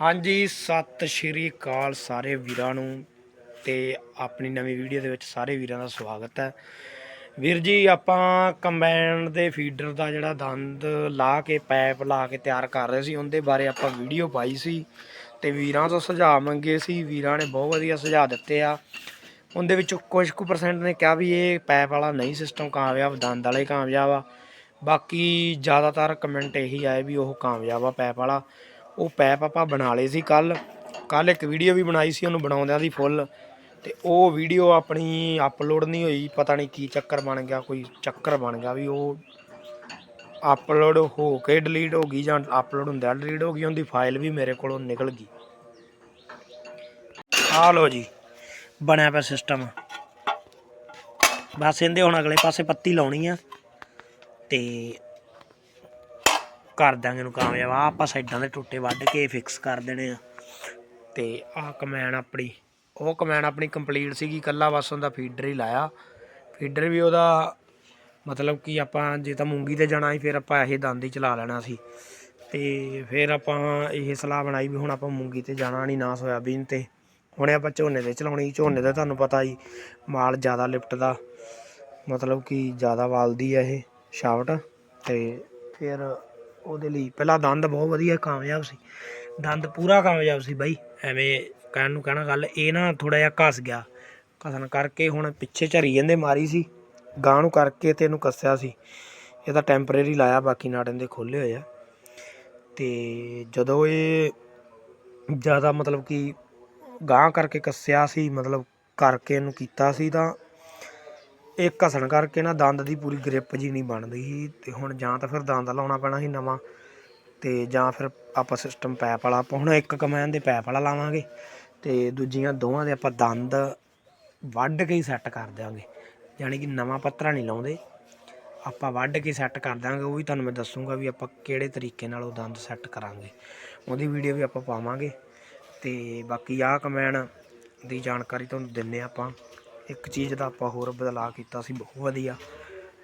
ਹਾਂਜੀ, ਸਤਿ ਸ਼੍ਰੀ ਅਕਾਲ ਸਾਰੇ ਵੀਰਾਂ ਨੂੰ ਤੇ ਆਪਣੀ ਨਵੀਂ ਵੀਡੀਓ ਦੇ ਵਿੱਚ ਸਾਰੇ ਵੀਰਾਂ ਦਾ ਸਵਾਗਤ ਹੈ। ਵੀਰ ਜੀ, ਆਪਾਂ ਕੰਬਾਈਨ ਦੇ ਫੀਡਰ ਦਾ ਜਿਹੜਾ ਦੰਦ ਲਾ ਕੇ, ਪਾਈਪ ਲਾ ਕੇ ਤਿਆਰ ਕਰ ਰਹੇ ਸੀ, ਉਹਦੇ ਬਾਰੇ ਆਪਾਂ ਵੀਡੀਓ ਪਾਈ ਸੀ ਤੇ ਵੀਰਾਂ ਤੋਂ ਸੁਝਾਅ ਮੰਗੇ ਸੀ। ਵੀਰਾਂ ਨੇ ਬਹੁਤ ਵਧੀਆ ਸੁਝਾਅ ਦਿੱਤੇ ਆ। ਉਹਦੇ ਵਿੱਚੋਂ ਕੁਝ ਕੁ ਪਰਸੈਂਟ ਨੇ ਕਿਹਾ ਵੀ ਇਹ ਪੈਪ ਵਾਲਾ ਨਹੀਂ ਸਿਸਟਮ ਕਾਮਯਾਬ, ਦੰਦ ਵਾਲੇ ਕਾਮਯਾਬ ਆ। ਬਾਕੀ ਜ਼ਿਆਦਾਤਰ ਕਮੈਂਟ ਇਹੀ ਆਏ ਵੀ ਉਹ ਕਾਮਯਾਬ ਆ ਪੈਪ ਵਾਲਾ। ਉਹ ਪੈਪ ਆਪਾਂ ਬਣਾ ਲਏ ਸੀ ਕੱਲ ਕੱਲ ਇੱਕ ਵੀਡੀਓ ਵੀ ਬਣਾਈ ਸੀ ਉਹਨੂੰ ਬਣਾਉਂਦਿਆਂ ਦੀ ਫੁੱਲ ਤੇ ਉਹ ਵੀਡੀਓ ਆਪਣੀ ਅਪਲੋਡ ਨਹੀਂ ਹੋਈ, ਪਤਾ ਨਹੀਂ ਕੀ ਚੱਕਰ ਬਣ ਗਿਆ, ਕੋਈ ਚੱਕਰ ਬਣ ਗਿਆ ਵੀ ਉਹ ਅਪਲੋਡ ਹੋ ਕੇ ਡਿਲੀਟ ਹੋ ਗਈ ਜਾਂ ਅਪਲੋਡ ਹੁੰਦਾ ਡਿਲੀਟ ਹੋ ਗਈ, ਉਹਦੀ ਫਾਈਲ ਵੀ ਮੇਰੇ ਕੋਲੋਂ ਨਿਕਲ ਗਈ। ਆ ਲੋ ਜੀ, ਬਣਿਆ ਪਿਆ ਸਿਸਟਮ ਬਸ ਇਹਦੇ ਹੁਣ ਅਗਲੇ ਪਾਸੇ ਪੱਤੀ ਲਾਉਣੀ ਆ। ਤੇ ਕਰ ਦਾਂਗੇ ਨੂੰ ਕਾਮਯਾਬ। ਆ ਆਪਾਂ ਸਾਈਡਾਂ ਦੇ ਟੁੱਟੇ ਵੱਢ ਕੇ ਫਿਕਸ ਕਰ ਦੇਣੇ ਆ। ਤੇ ਆਹ ਕਮੈਨ ਆਪਣੀ, ਉਹ ਕਮੈਨ ਆਪਣੀ ਕੰਪਲੀਟ ਸੀਗੀ, ਕੱਲਾ ਬਸ ਉਹਦਾ ਫੀਡਰ ਹੀ ਲਾਇਆ। ਫੀਡਰ ਵੀ ਉਹਦਾ ਮਤਲਬ ਕਿ ਆਪਾਂ ਜੇ ਤਾਂ ਮੂੰਗੀ ਤੇ ਜਾਣਾ ਸੀ, ਫਿਰ ਆਪਾਂ ਇਹ ਦੰਦ ਹੀ ਚਲਾ ਲੈਣਾ ਸੀ। ਤੇ ਫਿਰ ਆਪਾਂ ਇਹ ਸਲਾਹ ਬਣਾਈ ਵੀ ਹੁਣ ਆਪਾਂ ਮੂੰਗੀ ਤੇ ਜਾਣਾ ਨਹੀਂ ਨਾ ਸੋਇਆਬੀਨ ਤੇ। ਹੁਣੇ ਆਪਾਂ ਝੋਨੇ ਤੇ ਚਲਾਉਣੀ ਝੋਨੇ ਦਾ ਤੁਹਾਨੂੰ ਪਤਾ ਹੀ, ਮਾਲ ਜ਼ਿਆਦਾ ਲਿਫਟ ਦਾ, ਮਤਲਬ ਕਿ ਜ਼ਿਆਦਾ ਵਾਲਦੀ ਆ ਇਹ ਸ਼ਾਵਟ ਤੇ ਫਿਰ ਉਹਦੇ ਲਈ। ਪਹਿਲਾਂ ਦੰਦ ਬਹੁਤ ਵਧੀਆ, ਕਾਮਯਾਬ ਸੀ। ਦੰਦ ਪੂਰਾ ਕਾਮਯਾਬ ਸੀ ਬਾਈ। ਐਵੇਂ ਕਹਿਣ ਨੂੰ ਕਹਿਣਾ ਗੱਲ, ਇਹ ਨਾ ਥੋੜਾ ਜਿਹਾ ਘਸ ਗਿਆ। ਘਸਣ ਕਰਕੇ ਹੁਣ ਪਿੱਛੇ ਝਰੀ ਜਾਂਦੇ, ਮਾਰੀ ਸੀ। ਗਾਂ ਨੂੰ ਕਰਕੇ ਤੇ ਇਹਨੂੰ ਕੱਸਿਆ ਸੀ। ਇਹ ਤਾਂ ਟੈਂਪਰੇਰੀ ਲਾਇਆ, ਬਾਕੀ ਨਾਟ ਇਹਦੇ ਖੋਲੇ ਹੋਏ ਆ। ਤੇ ਜਦੋਂ ਇਹ ਜ਼ਿਆਦਾ ਮਤਲਬ ਕਿ ਗਾਂ ਕਰਕੇ ਕੱਸਿਆ ਸੀ, ਮਤਲਬ ਕਰਕੇ ਇਹਨੂੰ ਕੀਤਾ ਸੀ ਤਾਂ ਇਹ ਘਸਣ ਕਰਕੇ ਨਾ ਦੰਦ ਦੀ ਪੂਰੀ ਗ੍ਰਿਪ ਜੀ ਨਹੀਂ ਬਣਦੀ ਸੀ ਤੇ ਹੁਣ ਜਾਂ ਤਾਂ ਫਿਰ ਦੰਦ ਲਾਉਣਾ ਪੈਣਾ ਸੀ ਨਵਾਂ ਤੇ ਜਾਂ ਫਿਰ ਆਪਾਂ ਸਿਸਟਮ ਪੈਪ ਵਾਲਾ ਹੁਣ ਇੱਕ ਕਮੈਨ ਦੇ ਪੈਪ ਵਾਲਾ ਲਾਵਾਂਗੇ ਤੇ ਦੂਜੀਆਂ ਦੋਵਾਂ ਦੇ ਆਪਾਂ ਦੰਦ ਵੱਢ ਕੇ ਹੀ ਸੈੱਟ ਕਰ ਦਿਆਂਗੇ। ਯਾਨੀ ਕਿ ਨਵਾਂ ਪੱਤਰਾ ਨਹੀਂ ਲਾਉਂਦੇ। ਆਪਾਂ ਵੱਢ ਕੇ ਸੈੱਟ ਕਰ ਦਾਂਗੇ ਉਹ ਵੀ ਤੁਹਾਨੂੰ ਮੈਂ ਦੱਸੂਗਾ ਵੀ ਆਪਾਂ ਕਿਹੜੇ ਤਰੀਕੇ ਨਾਲ ਉਹ ਦੰਦ ਸੈੱਟ ਕਰਾਂਗੇ। ਉਹਦੀ ਵੀਡੀਓ ਵੀ ਆਪਾਂ ਪਾਵਾਂਗੇ ਤੇ ਬਾਕੀ ਆਹ ਕਮੈਨ ਦੀ ਜਾਣਕਾਰੀ ਤੁਹਾਨੂੰ ਦਿੰਨੇ ਆਪਾਂ। ਇੱਕ ਚੀਜ਼ ਦਾ ਆਪਾਂ ਹੋਰ ਬਦਲਾਅ ਕੀਤਾ ਸੀ, ਬਹੁਤ ਵਧੀਆ,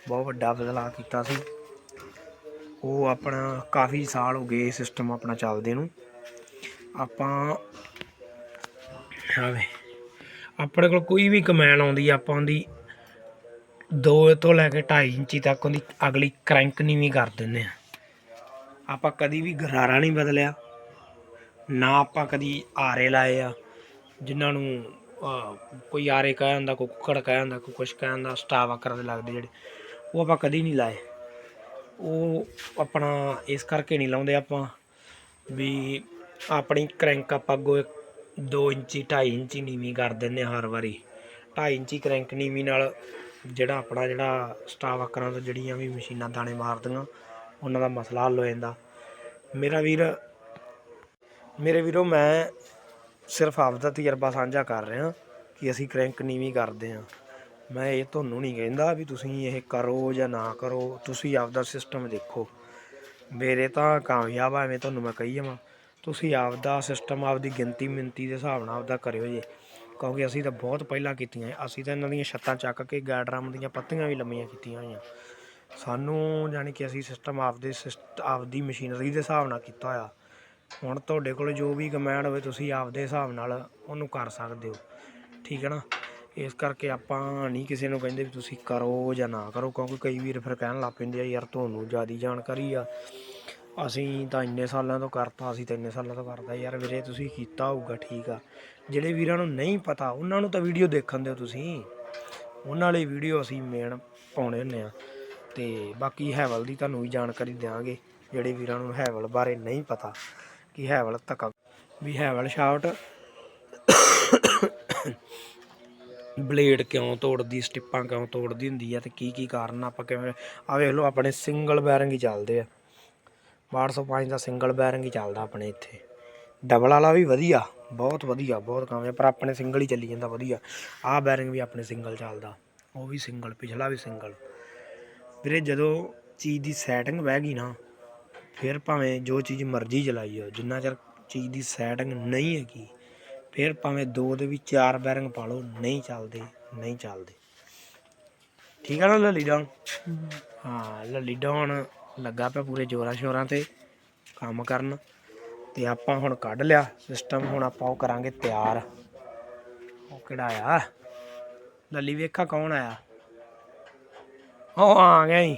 ਬਹੁਤ ਵੱਡਾ ਬਦਲਾਅ ਕੀਤਾ ਸੀ। ਉਹ ਆਪਣਾ ਕਾਫੀ ਸਾਲ ਹੋ ਗਏ ਸਿਸਟਮ ਆਪਣਾ ਚੱਲਦੇ ਨੂੰ। ਆਪਾਂ ਆਵੇ ਆਪਣੇ ਕੋਲ ਕੋਈ ਵੀ ਕਮੈਨ ਆਉਂਦੀ ਆਪਾਂ ਉਹਦੀ 2 ਤੋਂ ਲੈ ਕੇ 2.5 ਇੰਚੀ ਤੱਕ ਉਹਦੀ ਅਗਲੀ ਕ੍ਰੈਂਕ ਨੀਵੀਂ ਕਰ ਦਿੰਦੇ ਆ। ਆਪਾਂ ਕਦੀ ਵੀ ਗਰਾਰਾ ਨਹੀਂ ਬਦਲਿਆ, ਨਾ ਆਪਾਂ ਕਦੀ ਆਰੇ ਲਾਏ ਆ, ਜਿਨ੍ਹਾਂ ਨੂੰ ਕੋਈ ਆਰੇ ਕਹਿ ਜਾਂਦਾ ਕੋਈ ਕੁੱਕੜ ਕਹਿ ਜਾਂਦਾ ਕੋਈ ਕੁਛ ਕਹਿ ਜਾਂਦਾ ਸਟਾਫ ਆਕਰ ਦੇ ਲੱਗਦੇ ਜਿਹੜੇ। ਉਹ ਆਪਾਂ ਕਦੀ ਨਹੀਂ ਲਾਏ। ਉਹ ਆਪਣਾ ਇਸ ਕਰਕੇ ਨਹੀਂ ਲਾਉਂਦੇ ਆਪਾਂ ਵੀ ਆਪਣੀ ਕਰੈਂਕ ਆਪਾਂ ਅੱਗੋਂ 2 ਇੰਚੀ 2.5 ਇੰਚੀ ਨੀਵੀਂ ਕਰ ਦਿੰਦੇ ਹਾਂ ਹਰ ਵਾਰੀ। 2.5 ਇੰਚੀ ਕਰੈਂਕ ਨੀਵੀਂ ਨਾਲ ਜਿਹੜਾ ਆਪਣਾ ਜਿਹੜਾ ਸਟਾਫ ਆਕਰਾਂ ਤੋਂ ਜਿਹੜੀਆਂ ਵੀ ਮਸ਼ੀਨਾਂ ਦਾਣੇ ਮਾਰਦੀਆਂ, ਉਹਨਾਂ ਦਾ ਮਸਲਾ ਹੱਲ ਹੋ ਜਾਂਦਾ। ਮੇਰਾ ਵੀਰ, ਮੇਰੇ ਵੀਰੋ, ਮੈਂ ਸਿਰਫ ਆਪਦਾ ਤਜਰਬਾ ਸਾਂਝਾ ਕਰ ਰਿਹਾ ਕਿ ਅਸੀਂ ਕ੍ਰੈਂਕ ਨੀਵੀਂ ਕਰਦੇ ਹਾਂ। ਮੈਂ ਇਹ ਤੁਹਾਨੂੰ ਨਹੀਂ ਕਹਿੰਦਾ ਵੀ ਤੁਸੀਂ ਇਹ ਕਰੋ ਜਾਂ ਨਾ ਕਰੋ, ਤੁਸੀਂ ਆਪਦਾ ਸਿਸਟਮ ਦੇਖੋ। ਮੇਰੇ ਤਾਂ ਕਾਮਯਾਬ ਆ, ਐਵੇਂ ਤੁਹਾਨੂੰ ਮੈਂ ਕਹੀ ਜਾਵਾਂ। ਤੁਸੀਂ ਆਪਦਾ ਸਿਸਟਮ ਆਪਦੀ ਗਿਣਤੀ, ਮਿੰਤੀ ਦੇ ਹਿਸਾਬ ਨਾਲ ਆਪਦਾ ਕਰਿਓ ਜੇ। ਕਿਉਂਕਿ ਅਸੀਂ ਤਾਂ ਬਹੁਤ ਪਹਿਲਾਂ ਕੀਤੀਆਂ ਅਸੀਂ ਤਾਂ ਇਹਨਾਂ ਦੀਆਂ ਛੱਤਾਂ ਚੱਕ ਕੇ ਗਾਡਰਮ ਦੀਆਂ ਪੱਤੀਆਂ ਵੀ ਲੰਮੀਆਂ ਕੀਤੀਆਂ ਹੋਈਆਂ। ਸਾਨੂੰ ਜਾਣੀ ਕਿ ਅਸੀਂ ਸਿਸਟਮ ਆਪਦੇ ਸਿਸਟ ਆਪਦੀ ਮਸ਼ੀਨਰੀ ਦੇ ਹਿਸਾਬ ਨਾਲ ਕੀਤਾ ਹੋਇਆ। ਹੁਣ ਤੁਹਾਡੇ ਕੋਲ ਜੋ ਵੀ ਕਮੈਂਡ ਹੋਵੇ ਤੁਸੀਂ ਆਪਦੇ ਹਿਸਾਬ ਨਾਲ ਉਹਨੂੰ ਕਰ ਸਕਦੇ ਹੋ। ਠੀਕ ਹੈ ਨਾ? ਇਸ ਕਰਕੇ ਆਪਾਂ ਨਹੀਂ ਕਿਸੇ ਨੂੰ ਕਹਿੰਦੇ ਵੀ ਤੁਸੀਂ ਕਰੋ ਜਾਂ ਨਾ ਕਰੋ, ਕਿਉਂਕਿ ਕਈ ਵੀਰ ਫਿਰ ਕਹਿਣ ਲੱਗ ਪੈਂਦੇ ਆ, ਯਾਰ ਤੁਹਾਨੂੰ ਜ਼ਿਆਦਾ ਜਾਣਕਾਰੀ ਆ। ਅਸੀਂ ਤਾਂ ਇੰਨੇ ਸਾਲਾਂ ਤੋਂ ਕਰਤਾ, ਅਸੀਂ ਤਾਂ ਇੰਨੇ ਸਾਲਾਂ ਤੋਂ ਕਰਦਾ ਯਾਰ ਵੀਰੇ, ਤੁਸੀਂ ਕੀਤਾ ਹੋਊਗਾ, ਠੀਕ ਆ। ਜਿਹੜੇ ਵੀਰਾਂ ਨੂੰ ਨਹੀਂ ਪਤਾ, ਉਹਨਾਂ ਨੂੰ ਤਾਂ ਵੀਡੀਓ ਦੇਖਣ ਦਿਓ ਤੁਸੀਂ। ਉਹਨਾਂ ਲਈ ਵੀਡੀਓ ਅਸੀਂ ਮੇਨ ਪਾਉਣੇ ਹੁੰਦੇ ਆ। ਤੇ ਬਾਕੀ ਹੈਵਲ ਦੀ ਤੁਹਾਨੂੰ ਵੀ ਜਾਣਕਾਰੀ ਦਿਆਂਗੇ, ਜਿਹੜੇ ਵੀਰਾਂ ਨੂੰ ਹੈਵਲ ਬਾਰੇ ਨਹੀਂ ਪਤਾ। ਕਿ ਹੈਵਲ ਧੱਕਾ? ਵੀ ਹੈਵਲ ਸ਼ਾਟ ਬਲੇਡ ਕਿਉਂ ਤੋੜਦੀ, ਸਟਿੱਪਾਂ ਕਿਉਂ ਤੋੜਦੀ ਹੁੰਦੀ ਆ ਤੇ ਕੀ ਕੀ ਕਾਰਨ ਆਪਾਂ ਕਿਵੇਂ ਆ ਵੇਖ ਲਓ, ਆਪਣੇ ਸਿੰਗਲ ਬੈਰਿੰਗ ਹੀ ਚੱਲਦੇ ਆ। 805 ਦਾ ਸਿੰਗਲ ਬੈਰਿੰਗ ਹੀ ਚੱਲਦਾ ਆਪਣੇ ਇੱਥੇ। ਡਬਲ ਵਾਲਾ ਵੀ ਵਧੀਆ, ਬਹੁਤ ਵਧੀਆ, ਬਹੁਤ ਕਾਮਯਾਬ ਪਰ ਆਪਣੇ ਸਿੰਗਲ ਹੀ ਚੱਲੀ ਜਾਂਦਾ ਵਧੀਆ। ਆਹ ਬੈਰਿੰਗ ਵੀ ਆਪਣੇ ਸਿੰਗਲ ਚੱਲਦਾ, ਉਹ ਵੀ ਸਿੰਗਲ ਪਿਛਲਾ ਵੀ ਸਿੰਗਲ ਵੀਰੇ ਜਦੋਂ ਚੀਜ਼ ਦੀ ਸੈਟਿੰਗ ਬਹਿ ਗਈ ਨਾ ਫਿਰ ਭਾਵੇਂ ਜੋ ਚੀਜ਼ ਮਰਜ਼ੀ ਚਲਾਈ ਜਾਓ, ਜਿੰਨਾ ਚਿਰ ਚੀਜ਼ ਦੀ ਸੈਟਿੰਗ ਨਹੀਂ ਹੈਗੀ, ਫਿਰ ਭਾਵੇਂ ਦੋ ਦੇ ਵੀ ਚਾਰ ਬੈਰਿੰਗ ਪਾ ਲਓ, ਨਹੀਂ ਚੱਲਦੇ ਨਹੀਂ ਚੱਲਦੇ। ਠੀਕ ਆ ਨਾ ਲੱਲੀ ਡਾਊਨ? ਹਾਂ, ਲੱਲੀ ਡਾਊਨ ਲੱਗਾ ਪਿਆ ਪੂਰੇ ਜੋਰਾਂ ਸ਼ੋਰਾਂ ਤੇ ਕੰਮ ਕਰਨ ਤੇ ਆਪਾਂ ਹੁਣ ਕੱਢ ਲਿਆ ਸਿਸਟਮ ਹੁਣ ਆਪਾਂ ਉਹ ਕਰਾਂਗੇ ਤਿਆਰ। ਉਹ ਕਿਹੜਾ ਆ ਲੱਲੀ ਵੇਖਾ ਕੌਣ ਆਇਆ? ਉਹ ਆ ਗਿਆ ਹੀ